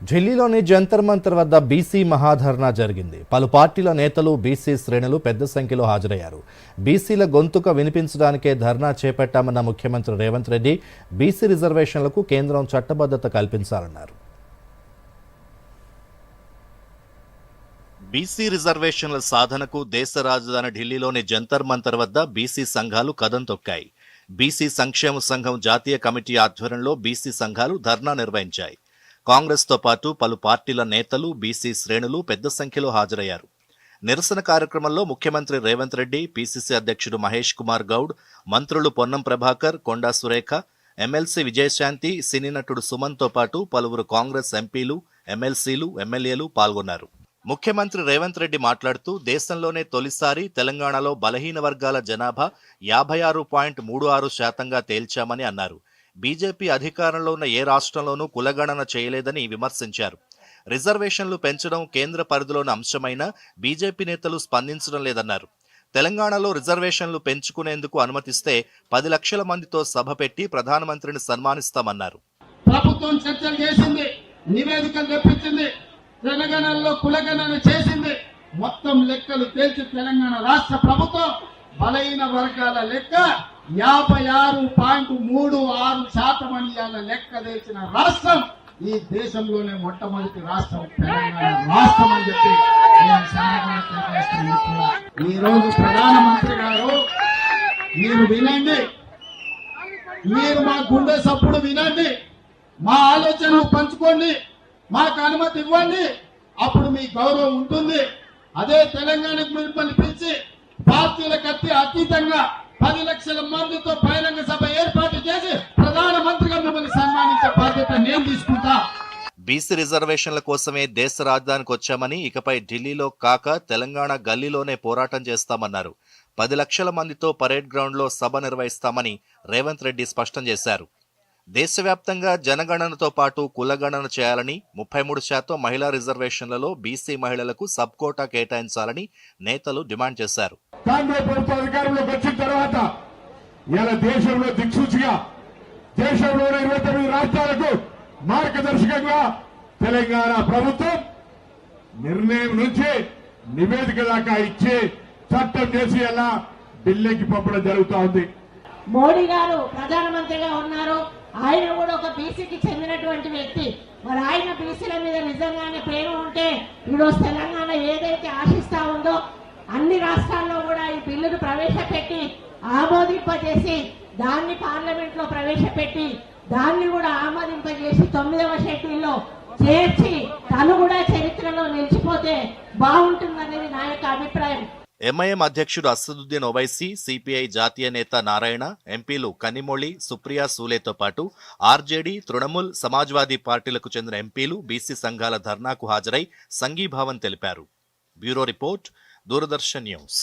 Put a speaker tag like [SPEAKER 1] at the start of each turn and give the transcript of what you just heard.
[SPEAKER 1] ఢిల్లీలోని జంతర్ మంతర్ వద్ద బీసీ మహాధర్నా జరిగింది. పలు పార్టీల నేతలు బీసీ శ్రేణులు పెద్ద సంఖ్యలో హాజరయ్యారు. బీసీల గొంతుక వినిపించడానికే ధర్నా చేపట్టామన్న ముఖ్యమంత్రి రేవంత్ రెడ్డి బీసీ రిజర్వేషన్లకు కేంద్రం చట్టబద్ధత కల్పించాలన్నారు.
[SPEAKER 2] బీసీ రిజర్వేషన్ల సాధనకు దేశ రాజధాని ఢిల్లీలోని జంతర్ మంతర్ వద్ద బీసీ సంఘాలు కదం తొక్కాయి. బీసీ సంక్షేమ సంఘం జాతీయ కమిటీ ఆధ్వర్యంలో బీసీ సంఘాలు ధర్నా నిర్వహించాయి. కాంగ్రెస్తో పాటు పలు పార్టీల నేతలు బీసీ శ్రేణులు పెద్ద సంఖ్యలో హాజరయ్యారు. నిరసన కార్యక్రమంలో ముఖ్యమంత్రి రేవంత్ రెడ్డి పీసీసీ అధ్యక్షుడు మహేష్ కుమార్ గౌడ్ మంత్రులు పొన్నం ప్రభాకర్ కొండా సురేఖ ఎమ్మెల్సీ విజయశాంతి సినీ నటుడు సుమన్తో పాటు పలువురు కాంగ్రెస్ ఎంపీలు ఎమ్మెల్సీలు ఎమ్మెల్యేలు పాల్గొన్నారు. ముఖ్యమంత్రి రేవంత్ రెడ్డి మాట్లాడుతూ దేశంలోనే తొలిసారి తెలంగాణలో బలహీన వర్గాల జనాభా యాభై ఆరు పాయింట్ మూడు ఆరు శాతంగా తేల్చామని అన్నారు. బీజేపీ అధికారంలో ఉన్న ఏ రాష్ట్రంలోనూ కులగణన చేయలేదని విమర్శించారు. రిజర్వేషన్లు పెంచడం కేంద్ర పరిధిలోని అంశమైన బీజేపీ నేతలు స్పందించడం లేదన్నారు. తెలంగాణలో రిజర్వేషన్లు పెంచుకునేందుకు అనుమతిస్తే పది లక్షల మందితో సభ పెట్టి ప్రధానమంత్రిని సన్మానిస్తామన్నారు.
[SPEAKER 3] ప్రభుత్వం చర్చలు చేసింది నివేదికలు తెప్పించింది తెలంగాణలో కులగణన చేసింది. మొత్తం లెక్కలు తేల్చి తెలంగాణ రాష్ట్ర ప్రభుత్వం బలహీన వర్గాల లెక్క యాభై ఆరు పాయింట్ మూడు ఆరు శాతం అని ఇవాళ లెక్క తెచ్చిన రాష్ట్రం ఈ దేశంలోనే మొట్టమొదటి రాష్ట్రం తెలంగాణ రాష్ట్రం అని చెప్పి నేను ఈ రోజు ప్రధానమంత్రి గారు మీరు వినండి. మీరు మా గుండె సప్పుడు వినండి. మా ఆలోచనలు పంచుకోండి. మాకు అనుమతి ఇవ్వండి. అప్పుడు మీ గౌరవం ఉంటుంది. అదే తెలంగాణకు మిమ్మల్ని పిలిచి పార్టీలకు అతి అతీతంగా పది లక్షల మందితో బహిరంగ సభ ఏర్పాటు చేసి ప్రధానమంత్రిగా మిమ్మల్ని సన్మానించే బాధ్యత నేను తీసుకుంటా.
[SPEAKER 2] బీసీ రిజర్వేషన్ల కోసమే దేశ రాజధానికి వచ్చామని ఇకపై ఢిల్లీలో కాక తెలంగాణ గల్లీలోనే పోరాటం చేస్తామన్నారు. పది లక్షల మందితో పరేడ్ గ్రౌండ్లో సభ నిర్వహిస్తామని రేవంత్ రెడ్డి స్పష్టం చేశారు. దేశవ్యాప్తంగా జనగణనతో పాటు కులగణన చేయాలని ముప్పై మూడు శాతం మహిళా రిజర్వేషన్లలో బీసీ మహిళలకు సబ్ కోటా కేటాయించాలని నేతలు డిమాండ్ చేశారు.
[SPEAKER 4] అధికారంలోకి వచ్చిన తర్వాత ఇలా దేశంలో దిక్సూచిగా దేశంలోని ఇరవై తొమ్మిది రాష్ట్రాలకు మార్గదర్శకంగా తెలంగాణ ప్రభుత్వం నిర్ణయం నుంచి నివేదిక దాకా ఇచ్చి చట్టం చేసి ఎలా ఢిల్లీకి పంపడం జరుగుతూ ఉంది.
[SPEAKER 5] మోడీ గారు ప్రధానమంత్రిగా ఉన్నారు. ఆయన కూడా ఒక బీసీకి చెందినటువంటి వ్యక్తి. మరి ఆయన బీసీల మీద నిజంగానే ప్రేమ ఉంటే ఈరోజు తెలంగాణ ఏదైతే ఆశిస్తా ఉందో అన్ని రాష్ట్రాల్లో కూడా ఈ బిల్లును ప్రవేశపెట్టి ఆమోదింపజేసి దాన్ని పార్లమెంట్లో ప్రవేశపెట్టి దాన్ని కూడా ఆమోదింపజేసి తొమ్మిదవ షెడ్యూల్లో చేర్చి తను కూడా చరిత్రలో నిలిచిపోతే బాగుంటుందనేది నా యొక్క అభిప్రాయం.
[SPEAKER 2] ఎంఐఎం అధ్యక్షుడు అసదుద్దీన్ ఓవైసీ సిపిఐ జాతీయ నేత నారాయణ ఎంపీలు కనిమొళి సుప్రియా సూలేతో పాటు ఆర్జేడీ తృణమూల్ సమాజ్వాదీ పార్టీలకు చెందిన ఎంపీలు బీసీ సంఘాల ధర్నాకు హాజరై సంఘీభావం తెలిపారు. Bureau report Doordarshan news.